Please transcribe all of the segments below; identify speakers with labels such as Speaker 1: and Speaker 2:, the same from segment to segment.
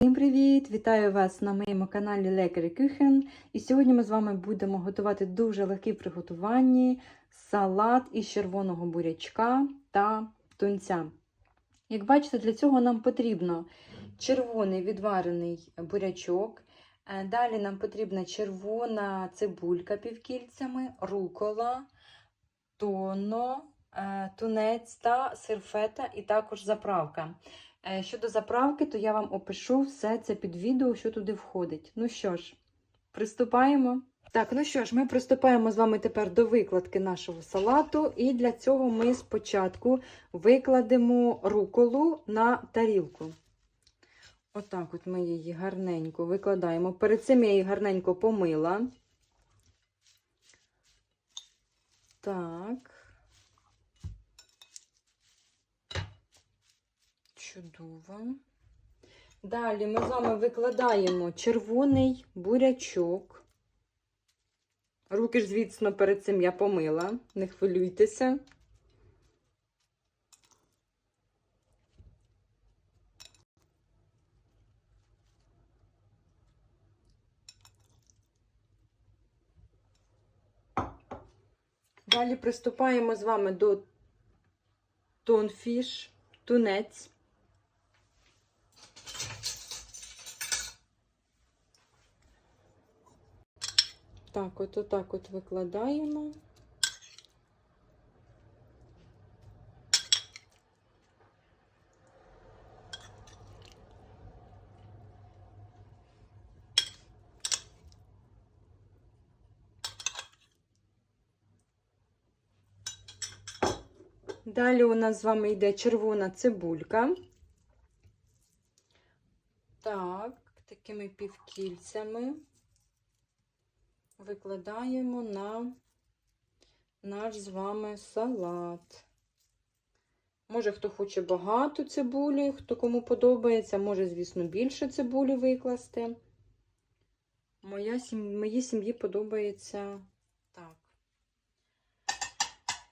Speaker 1: Всім привіт! Вітаю вас на моєму каналі Лекарі Кюхен. І сьогодні ми з вами будемо готувати дуже легкі приготуванні салат із червоного бурячка та тунця. Як бачите, для цього нам потрібно червоний відварений бурячок. Е, Далі нам потрібна червона цибулька півкільцями, рукола, тоно, е, тунець та сирфета і також заправка. Е, Щодо заправки, то я вам опишу все це під відео, що туди входить. Ну що ж, приступаємо. Так, ну що ж, ми приступаємо з вами тепер до викладки нашого салату. І для цього ми спочатку викладемо руколу на тарілку. Отак от ми її гарненько викладаємо. Перед цим я її гарненько помила. Так. Чудово. Далі ми з вами викладаємо червоний бурячок. Руки ж, звісно, перед цим я помила, не хвилюйтеся. Далі приступаємо з вами до тонфіш, тунець. Так, от отак от викладаємо. Далі у нас з вами йде червона цибулька. Так, такими півкільцями викладаємо на наш з вами салат. Може, хто хоче багато цибулі, хто кому подобається, може, звісно, більше цибулі викласти. Моя. Моїй сім'ї подобається так.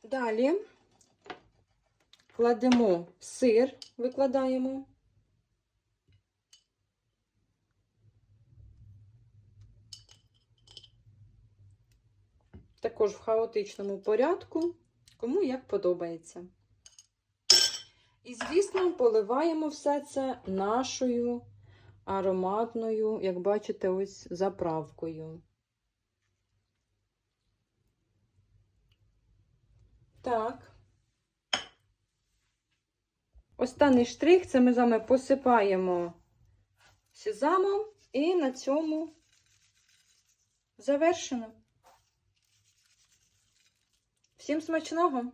Speaker 1: Далі кладемо сир, викладаємо. Також в хаотичному порядку, кому як подобається. І, звісно, поливаємо все це нашою ароматною, як бачите, ось заправкою. Так. Останній штрих це ми з вами посипаємо сезамом і на цьому завершено. Всім смачного!